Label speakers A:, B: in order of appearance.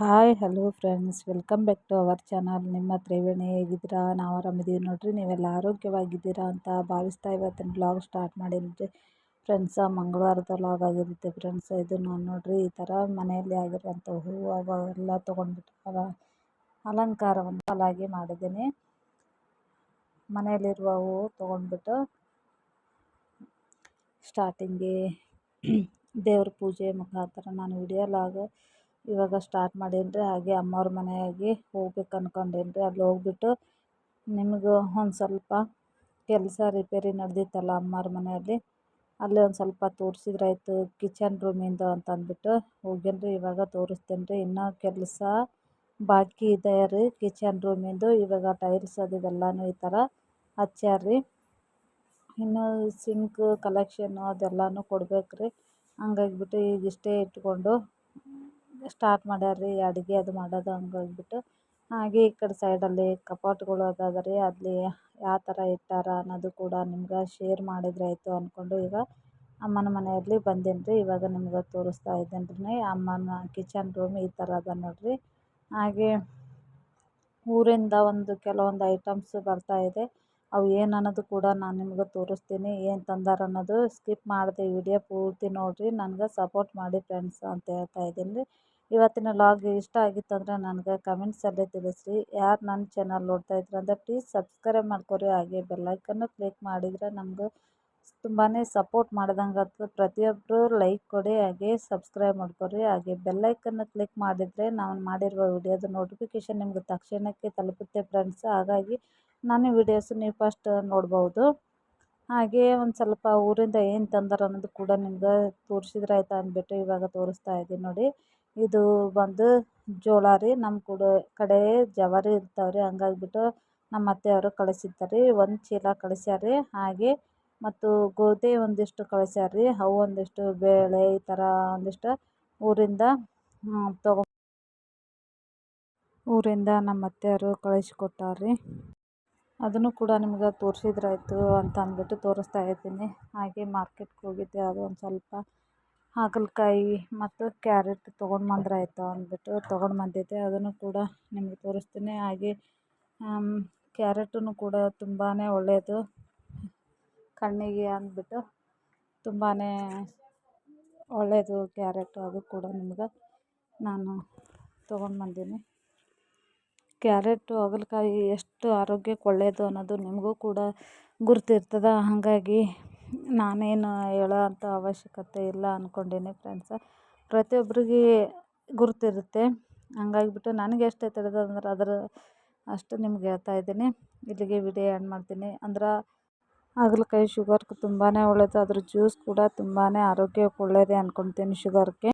A: Hi hello friends welcome back to our channel ನಿಮ್ಮ ತ್ರಿವೇಣಿ ಹೇಗಿದ್ದೀರಾ? ನಾವು ಆರಾಮಿದ್ದೀವಿ ನೋಡಿರಿ. ನೀವೆಲ್ಲ ಆರೋಗ್ಯವಾಗಿದ್ದೀರಾ ಅಂತ ಭಾವಿಸ್ತಾ ಇವತ್ತಿನ ಬ್ಲಾಗ್ ಸ್ಟಾರ್ಟ್ ಮಾಡಿದ್ರಿ ಫ್ರೆಂಡ್ಸ ಮಂಗಳವಾರದ ಬ್ಲಾಗ್ ಆಗಿರುತ್ತೆ ಫ್ರೆಂಡ್ಸ್ ಇದು ನಾನು ನೋಡಿರಿ, ಈ ಥರ ಮನೆಯಲ್ಲಿ ಆಗಿರುವಂಥ ಹೂವು ಅವೆಲ್ಲ ತೊಗೊಂಡ್ಬಿಟ್ಟು ಅಲಂಕಾರವನ್ನು ಅಲಾಗಿ ಮಾಡಿದ್ದೀನಿ. ಮನೆಯಲ್ಲಿರುವ ಹೂವು ತೊಗೊಂಡ್ಬಿಟ್ಟು ಸ್ಟಾರ್ಟಿಂಗ್ಗೆ ದೇವ್ರ ಪೂಜೆ ಮುಖಾಂತರ ನಾನು ವಿಡಿಯೋ ಲಾಗ್ ಇವಾಗ ಸ್ಟಾರ್ಟ್ ಮಾಡೀನಿ ಹಾಗೆ ಅಮ್ಮವ್ರ ಮನೆಯಾಗೆ ಹೋಗ್ಬೇಕು ಅನ್ಕೊಂಡೇನಿ ರೀ ಅಲ್ಲಿ ಹೋಗ್ಬಿಟ್ಟು ನಿಮಗೆ ಒಂದು ಸ್ವಲ್ಪ ಕೆಲಸ ರಿಪೇರಿ ನಡೆದಿತ್ತಲ್ಲ ಅಮ್ಮವ್ರ ಮನೆಯಲ್ಲಿ, ಅಲ್ಲಿ ಒಂದು ಸ್ವಲ್ಪ ತೋರಿಸಿದ್ರಾಯ್ತು ಕಿಚನ್ ರೂಮಿಂದು ಅಂತ ಅಂದ್ಬಿಟ್ಟು ರೀ ಇವಾಗ ತೋರಿಸ್ತೇನೆ ರೀ ಇನ್ನೂ ಕೆಲಸ ಬಾಕಿ ಇದೆ ರೀ ಕಿಚನ್ ರೂಮಿಂದು ಇವಾಗ ಟೈಲ್ಸ್ ಅದು ಇವೆಲ್ಲನೂ ಈ ಥರ ಹಚ್ಚಾರ ರೀ ಇನ್ನು ಸಿಂಕ್ ಕಲೆಕ್ಷನ್ನು ಅದೆಲ್ಲನೂ ಕೊಡ್ಬೇಕು ರೀ ಹಂಗಾಗ್ಬಿಟ್ಟು ಈಗ ಇಷ್ಟೇ ಇಟ್ಕೊಂಡು ಸ್ಟಾರ್ಟ್ ಮಾಡ್ಯಾರ ರೀ ಅಡುಗೆ ಅದು ಮಾಡೋದು ಹಂಗಾಗ್ಬಿಟ್ಟು ಹಾಗೆ ಈ ಕಡೆ ಸೈಡಲ್ಲಿ ಕಪಾಟುಗಳು ಅದಾವ ರೀ ಅಲ್ಲಿ ಯಾವ ಥರ ಇಟ್ಟಾರ ಅನ್ನೋದು ಕೂಡ ನಿಮ್ಗೆ ಶೇರ್ ಮಾಡಿದ್ರೆ ಆಯಿತು ಅಂದ್ಕೊಂಡು ಈಗ ಅಮ್ಮನ ಮನೆಯಲ್ಲಿ ಬಂದೀನಿ ರೀ ಇವಾಗ ನಿಮ್ಗೆ ತೋರಿಸ್ತಾ ಇದ್ದೇನೆ ರೀ ಅಮ್ಮನ ಕಿಚನ್ ರೂಮ್ ಈ ಥರ ಅದ ನೋಡಿರಿ. ಹಾಗೆ ಊರಿಂದ ಒಂದು ಕೆಲವೊಂದು ಐಟಮ್ಸ್ ಬರ್ತಾಯಿದೆ ಅವು ಏನು ಅನ್ನೋದು ಕೂಡ ನಾನು ನಿಮ್ಗೆ ತೋರಿಸ್ತೀನಿ, ಏನು ತಂದಾರ ಅನ್ನೋದು ಸ್ಕಿಪ್ ಮಾಡಿದೆ ವಿಡಿಯೋ ಪೂರ್ತಿ ನೋಡಿರಿ. ನನಗೆ ಸಪೋರ್ಟ್ ಮಾಡಿ ಫ್ರೆಂಡ್ಸ್ ಅಂತ ಹೇಳ್ತಾ ಇದ್ದೀನಿ. ರೀ ಇವತ್ತಿನ ಲಾಗ್ ಇಷ್ಟ ಆಗಿತ್ತು ಅಂದರೆ ನನಗೆ ಕಮೆಂಟ್ಸಲ್ಲಿ ತಿಳಿಸ್ರಿ. ಯಾರು ನನ್ನ ಚಾನಲ್ ನೋಡ್ತಾ ಇದ್ರು ಅಂದರೆ ಪ್ಲೀಸ್ ಸಬ್ಸ್ಕ್ರೈಬ್ ಮಾಡ್ಕೊರಿ. ಹಾಗೆ ಬೆಲ್ಲೈಕನ್ನು ಕ್ಲಿಕ್ ಮಾಡಿದರೆ ನಮಗೆ ತುಂಬಾ ಸಪೋರ್ಟ್ ಮಾಡ್ದಂಗೆ ಆಗ್ತದೆ. ಪ್ರತಿಯೊಬ್ಬರು ಲೈಕ್ ಕೊಡಿ, ಹಾಗೆ ಸಬ್ಸ್ಕ್ರೈಬ್ ಮಾಡ್ಕೊರಿ. ಹಾಗೆ ಬೆಲ್ಲೈಕನ್ನು ಕ್ಲಿಕ್ ಮಾಡಿದರೆ ನಾವು ಮಾಡಿರುವ ವಿಡಿಯೋದು ನೋಟಿಫಿಕೇಷನ್ ನಿಮಗೆ ತಕ್ಷಣಕ್ಕೆ ತಲುಪುತ್ತೆ ಫ್ರೆಂಡ್ಸ್ ಹಾಗಾಗಿ ನಾನು ವಿಡಿಯೋಸ್ ನೀವು ಫಸ್ಟ್ ನೋಡ್ಬೋದು. ಹಾಗೆ ಒಂದು ಸ್ವಲ್ಪ ಊರಿಂದ ಏನು ತಂದಾರ ಅನ್ನೋದು ಕೂಡ ನಿಮ್ಗೆ ತೋರಿಸಿದ್ರೆ ಆಯ್ತು ಅಂದ್ಬಿಟ್ಟು ಇವಾಗ ತೋರಿಸ್ತಾ ಇದ್ದೀನಿ ನೋಡಿ. ಇದು ಬಂದು ಜೋಳ ರೀ ನಮ್ಮ ಕೂಡ ಕಡೆ ಜವಾರಿ ಇರ್ತಾವೆ ರೀ ಹಂಗಾಗ್ಬಿಟ್ಟು ನಮ್ಮ ಅತ್ತೆಯವರು ಕಳಿಸಿದ್ದಾರೆ ಒಂದು ಚೀಲ ಕಳಿಸ್ಯಾರ ರೀ, ಹಾಗೆ ಮತ್ತು ಗೋಧಿ ಒಂದಿಷ್ಟು ಕಳಿಸ್ಯಾರ ರೀ, ಅವು ಒಂದಿಷ್ಟು ಬೇಳೆ ಈ ಥರ ಒಂದಿಷ್ಟು ಊರಿಂದ ತಗೊ ಊರಿಂದ ನಮ್ಮ ಅತ್ತೆಯವರು ಕಳಿಸ್ಕೊಟ್ಟಾರ ರೀ. ಅದನ್ನು ಕೂಡ ನಿಮ್ಗೆ ತೋರಿಸಿದ್ರಾಯ್ತು ಅಂತ ಅಂದ್ಬಿಟ್ಟು ತೋರಿಸ್ತಾ ಇದ್ದೀನಿ. ಹಾಗೆ ಮಾರ್ಕೆಟ್ಗೆ ಹೋಗಿದ್ದೆ, ಅದು ಒಂದು ಸ್ವಲ್ಪ ಹಾಗಲಕಾಯಿ ಮತ್ತು ಕ್ಯಾರೆಟ್ ತೊಗೊಂಡು ಬಂದ್ರಾಯ್ತು ಅಂದ್ಬಿಟ್ಟು ತೊಗೊಂಡು ಬಂದಿದ್ದೆ. ಅದನ್ನು ಕೂಡ ನಿಮಗೆ ತೋರಿಸ್ತೀನಿ. ಹಾಗೆ ಕ್ಯಾರೆಟನ್ನು ಕೂಡ ತುಂಬಾ ಒಳ್ಳೆಯದು ಕಣ್ಣಿಗೆ ಅಂದ್ಬಿಟ್ಟು ತುಂಬಾ ಒಳ್ಳೆಯದು ಕ್ಯಾರೆಟು ಅದು ಕೂಡ ನಿಮ್ಗೆ. ನಾನು ತೊಗೊಂಡು ಬಂದೀನಿ. ಕ್ಯಾರೆಟು, ಹಾಗಲಕಾಯಿ ಎಷ್ಟು ಆರೋಗ್ಯಕ್ಕೆ ಒಳ್ಳೆಯದು ಅನ್ನೋದು ನಿಮಗೂ ಕೂಡ ಗುರ್ತಿರ್ತದೆ. ಹಾಗಾಗಿ ನಾನೇನು ಹೇಳೋ ಅಂಥ ಅವಶ್ಯಕತೆ ಇಲ್ಲ ಅಂದ್ಕೊಂಡೀನಿ ಫ್ರೆಂಡ್ಸ ಪ್ರತಿಯೊಬ್ಬರಿಗೆ ಗುರುತಿರುತ್ತೆ. ಹಂಗಾಗ್ಬಿಟ್ಟು ನನಗೆ ಎಷ್ಟು ತಿಳಿದಂದ್ರೆ ಅದರ ಅಷ್ಟು ನಿಮ್ಗೆ ಹೇಳ್ತಾ ಇದ್ದೀನಿ. ಇಲ್ಲಿಗೆ ವಿಡಿಯೋ ಎಂಡ್ ಮಾಡ್ತೀನಿ. ಅಂದ್ರೆ ಹಾಗಲಕಾಯಿ ಶುಗರ್ಗೆ ತುಂಬಾ ಒಳ್ಳೆಯದು ಅದ್ರ ಜ್ಯೂಸ್ ಕೂಡ ತುಂಬಾ ಆರೋಗ್ಯಕ್ಕೆ ಒಳ್ಳೆಯದೇ ಅಂದ್ಕೊಳ್ತೀನಿ ಶುಗರ್ಗೆ